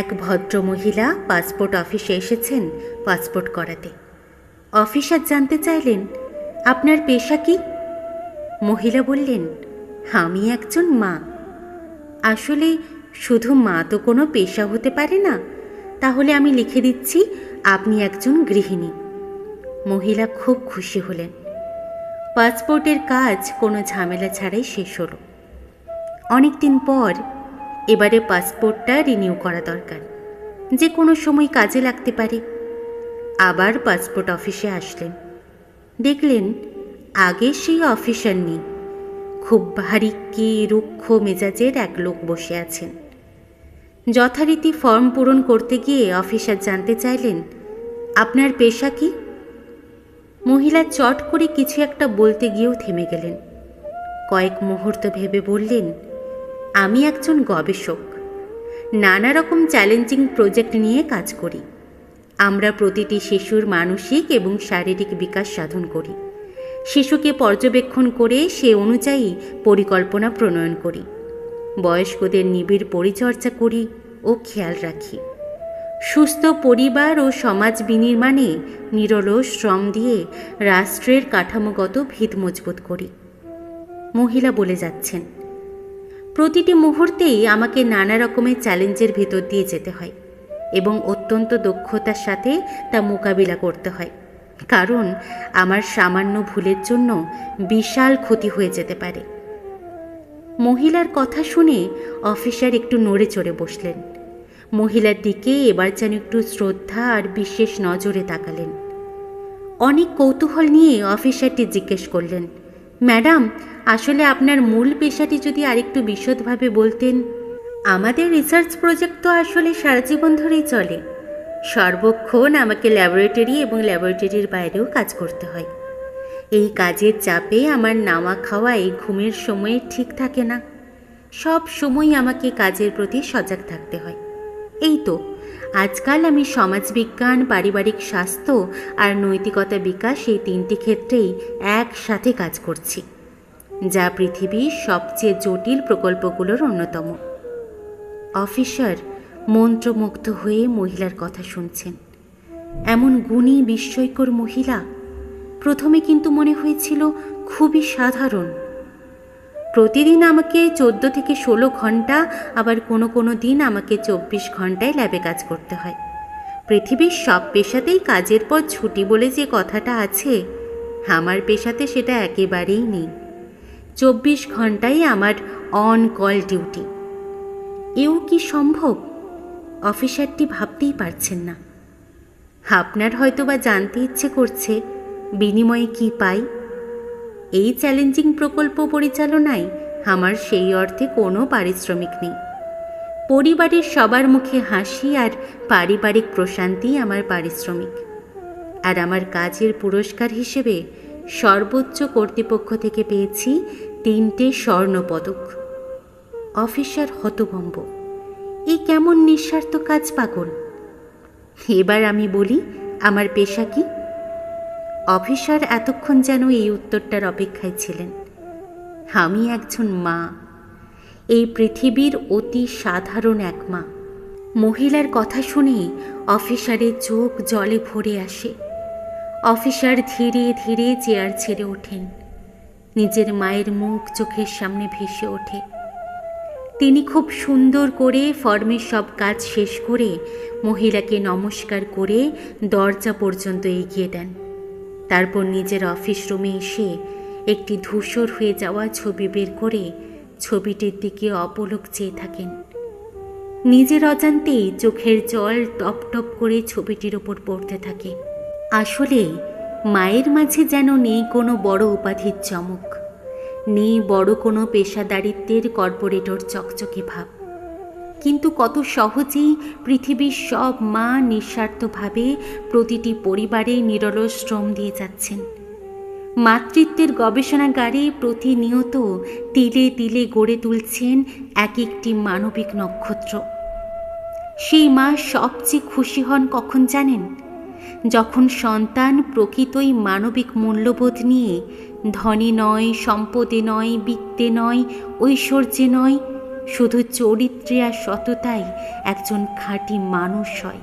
এক ভদ্র মহিলা পাসপোর্ট অফিসে এসেছেন পাসপোর্ট করাতে। অফিসার জানতে চাইলেন, আপনার পেশা কি? মহিলা বললেন, আমি একজন মা। আসলে শুধু মা তো কোনো পেশা হতে পারে না। তাহলে আমি লিখে দিচ্ছি, আপনি একজন গৃহিণী। মহিলা খুব খুশি হলেন। পাসপোর্টের কাজ কোনো ঝামেলা ছাড়াই শেষ হলো। অনেক দিন পর এবারে পাসপোর্টটা রিনিউ করা দরকার। যে কোনো সময় কাজে লাগতে পারে। আবার পাসপোর্ট অফিসে আসলেন। দেখলেন, আগে সেই অফিসার নেই। খুব ভারী কি রুক্ষ মেজাজের এক লোক বসে আছেন। যথারীতি ফর্ম পূরণ করতে গিয়ে অফিসার জানতে চাইলেন, আপনার পেশা কি? মহিলা চট করে কিছু একটা বলতে গিয়েও থেমে গেলেন। কয়েক মুহূর্ত ভেবে বললেন আমি একজন গবেষক। নানা রকম চ্যালেঞ্জিং প্রজেক্ট নিয়ে কাজ করি। আমরা প্রতিটি শিশুর মানসিক এবং শারীরিক বিকাশ সাধন করি। শিশুকে পর্যবেক্ষণ করে সে অনুযায়ী পরিকল্পনা প্রণয়ন করি। বয়স্কদের নিবিড় পরিচর্যা করি ও খেয়াল রাখি। সুস্থ পরিবার ও সমাজ বিনির্মাণে নিরলস শ্রম দিয়ে রাষ্ট্রের কাঠামোগত ভিত মজবুত করি। মহিলা বলে যাচ্ছেন প্রতিটি মুহূর্তেই আমাকে নানা রকমের চ্যালেঞ্জের ভেতর দিয়ে যেতে হয় এবং অত্যন্ত দক্ষতার সাথে তা মোকাবিলা করতে হয়। কারণ আমার সামান্য ভুলের জন্য বিশাল ক্ষতি হয়ে যেতে পারে। মহিলার কথা শুনে অফিসার একটু নড়ে চড়ে বসলেন। মহিলার দিকে এবার যেন একটু শ্রদ্ধা আর বিশেষ নজরে তাকালেন। অনেক কৌতূহল নিয়ে অফিসারটি জিজ্ঞেস করলেন ম্যাডাম, আসলে আপনার মূল পেশাটি যদি আরেকটু বিশদভাবে বলতেন। আমাদের রিসার্চ প্রজেক্ট তো আসলে সারা জীবন ধরেই চলে। সর্বক্ষণ আমাকে ল্যাবরেটরি এবং ল্যাবরেটরির বাইরেও কাজ করতে হয়। এই কাজের চাপে আমার নামা খাওয়া এই ঘুমের সময়ে ঠিক থাকে না। সব সময় আমাকে কাজের প্রতি সজাগ থাকতে হয়। এই তো আজকাল আমি সমাজবিজ্ঞান পারিবারিক স্বাস্থ্য আর নৈতিকতা বিকাশ এই তিনটি ক্ষেত্রেই একসাথে কাজ করছি, যা পৃথিবীর সবচেয়ে জটিল প্রকল্পগুলোর অন্যতম। অফিসার মন্ত্রমুগ্ধ হয়ে মহিলার কথা শুনছেন। এমন গুণী বিস্ময়কর মহিলা প্রথমে কিন্তু মনে হয়েছিল খুবই সাধারণ প্রতিদিন আমাকে চোদ্দ থেকে ষোলো ঘণ্টা, আবার কোনো কোনো দিন আমাকে চব্বিশ ঘন্টায় ল্যাবে কাজ করতে হয়। পৃথিবীর সব পেশাতেই কাজের পর ছুটি বলে যে কথাটা আছে, আমার পেশাতে সেটা একেবারেই নেই। চব্বিশ ঘন্টাই আমার অন কল ডিউটি এও কি সম্ভব? অফিসারটি ভাবতেই পারছেন না। আপনার হয়তো বা জানতে ইচ্ছে করছে, বিনিময়ে কি পাই? এই চ্যালেঞ্জিং প্রকল্প পরিচালনায় আমার সেই অর্থে কোনো পারিশ্রমিক নেই। পরিবারের সবার মুখে হাসি আর পারিবারিক প্রশান্তি আমার পারিশ্রমিক। আর আমার কাজের পুরস্কার হিসেবে সর্বোচ্চ কর্তৃপক্ষ থেকে পেয়েছি তিনটে স্বর্ণপদক। অফিসার হতভম্ব। এই কেমন নিঃস্বার্থ কাজ পাগল? এবার আমি বলি, আমার পেশা কি? অফিসার এতক্ষণ যেন এই উত্তরটার অপেক্ষায় ছিলেন। আমি একজন মা। এই পৃথিবীর অতি সাধারণ এক মা। মহিলার কথা শুনে অফিসারের চোখ জলে ভরে আসে। অফিসার ধীরে ধীরে চেয়ার ছেড়ে ওঠেন। নিজের মায়ের মুখ চোখের সামনে ভেসে ওঠে। তিনি খুব সুন্দর করে ফর্মের সব কাজ শেষ করে মহিলাকে নমস্কার করে দরজা পর্যন্ত এগিয়ে দেন। তারপর নিজের অফিস রুমে এসে একটি ধূসর হয়ে যাওয়া ছবি বের করে ছবিটির দিকে অপলক চেয়ে থাকেন। নিজের অজান্তেই চোখের জল টপ টপ করে ছবিটির ওপর পড়তে থাকে। আসলে মায়ের মাঝে যেন নেই কোনো বড় উপাধির চমক, নেই বড় কোনো পেশাদারিত্বের কর্পোরেটর চকচকে ভাব। কিন্তু কত সহজেই পৃথিবীর সব মা নিঃস্বার্থভাবে প্রতিটি পরিবারে নিরলস শ্রম দিয়ে যাচ্ছেন। মাতৃত্বের গবেষণাগারে প্রতিনিয়ত তিলে তিলে গড়ে তুলছেন এক একটি মানবিক নক্ষত্র। সেই মা সবচেয়ে খুশি হন কখন জানেন? যখন সন্তান প্রকৃতই মানবিক মূল্যবোধ নিয়ে ধনী নয়, সম্পদে নয়, বিত্তে নয়, ঐশ্বর্যে নয় শুধু চরিত্রে আর সততাই একজন খাঁটি মানুষ হয়।